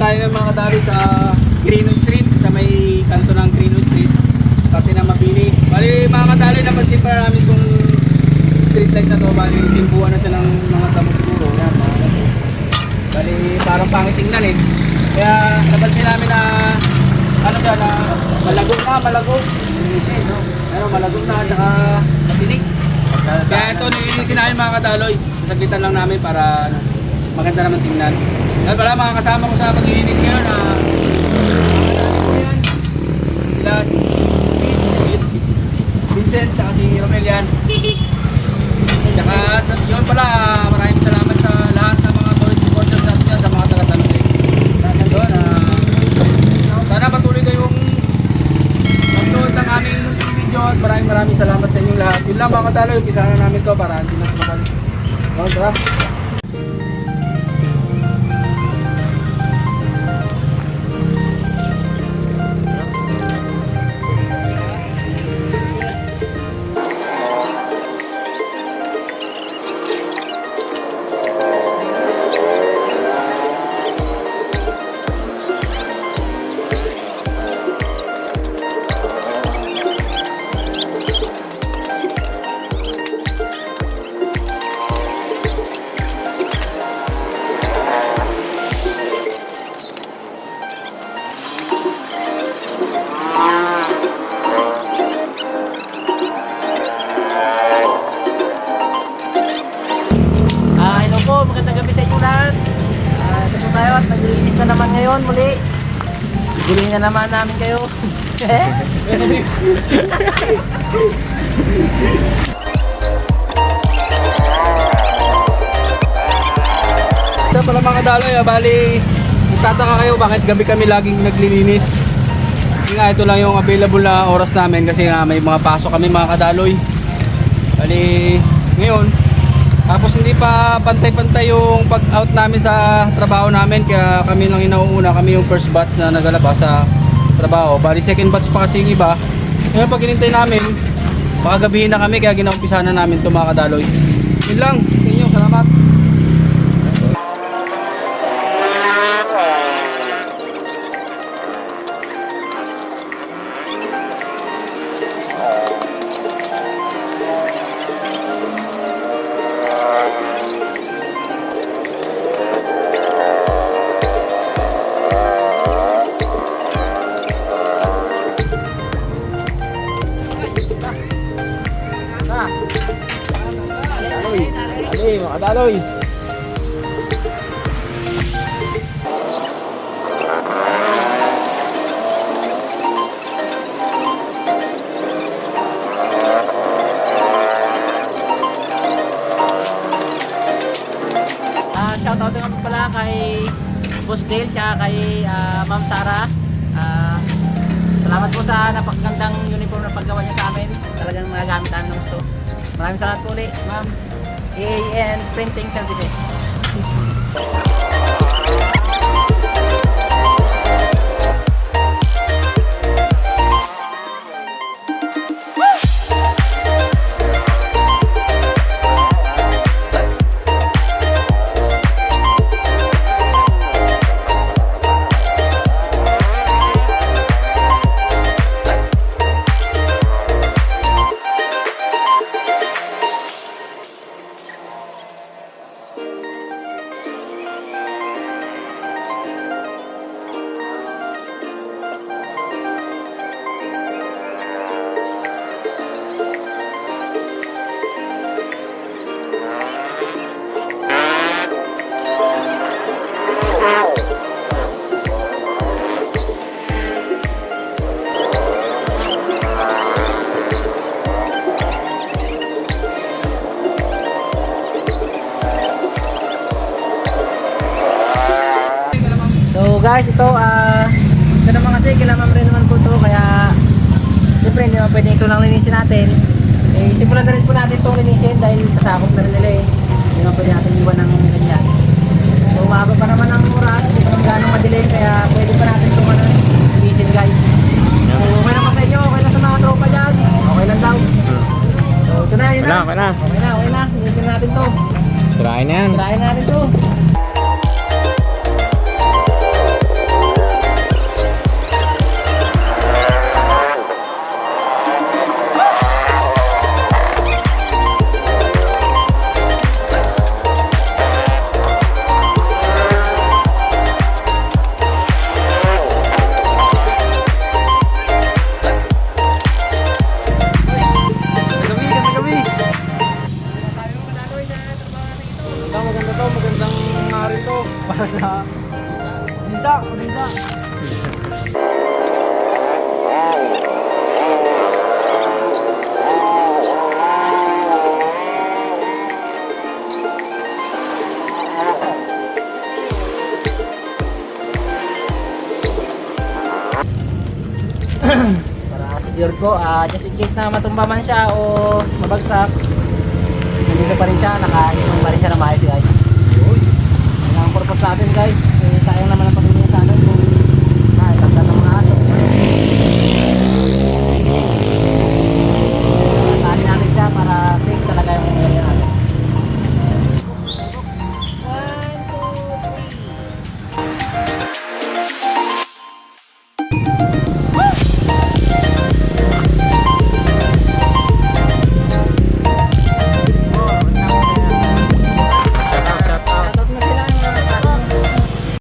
tayo ng mga kadali sa Grino Street, sa may kanto ng Grino Street, pati na mapili. Bali mga kadali, napansin pa namin kung street light na to, bali timbuhan na siya ng mga damo siguro. Yan, mga. Bali parang pangit tingnan eh. Kaya napansin namin na ano siya na malago na, malago. Pero malago na, tsaka matinik. Kaya ito nilinisin namin mga kadaloy. Saglitan lang namin para ano, maganda naman tingnan. At wala mga kasama ko sa paglilinis ngayon na sila Vincent tsaka si Romel yan. Tsaka sa- yun pala, maraming salamat sa lahat ng mga solid supporters natin dyan, sa mga taga-tanong doon. ah, sana patuloy kayong Nanood ng aming video at maraming maraming salamat sa inyong lahat. Yun lang mga kadalo, umpisa na namin to para hindi na sumakal. Oh, tara. Naman muli. Gilihin na naman namin kayo. Ito pala mga kadaloy, ah, bali, magtataka kayo bakit gabi kami laging naglilinis. Kasi nga, ito lang yung available na oras namin kasi nga may mga pasok kami mga kadaloy. Bali, ngayon, tapos hindi pa pantay-pantay yung pag-out namin sa trabaho namin kaya kami lang inauuna, kami yung first batch na nagalabas sa trabaho. Bali second batch pa kasi yung iba. Ngayon pag hinintay namin, baka gabihin na kami kaya ginaumpisa na namin ito mga kadaloy. Yun lang, mga daloy. ah, shoutout naman pala kay Boss Dale tsaka kay ah, Ma'am Sara. Ah, salamat po sa napakagandang uniform na paggawa niyo sa amin. Talagang nagagamit namin ng gusto. Maraming salamat po ulit, Ma'am. AN Printing Services. Guys, ito ah ito naman kasi kila ma'am rin naman po to kaya siyempre hindi naman pwede ito lang linisin natin. Eh simulan na rin po natin itong linisin dahil kasakop na rin nila eh. Hindi naman pwede natin iwan ng ganyan. So umaga pa naman ang oras, hindi naman gano'ng madilim kaya pwede pa natin itong ano, linisin guys. So okay naman sa inyo, okay lang sa mga tropa dyan. Okay lang daw. So ito na, yun na. Wala, wala. Okay na, okay na. Linisin natin to. Try na yan. Tirahin natin to. Para sa Lisa, Lisa. Para secure po, ah, just in case na matumba man siya o mabagsak, nandito pa rin siya, nakainong pa rin siya na maayos guys natin guys. Sayang naman.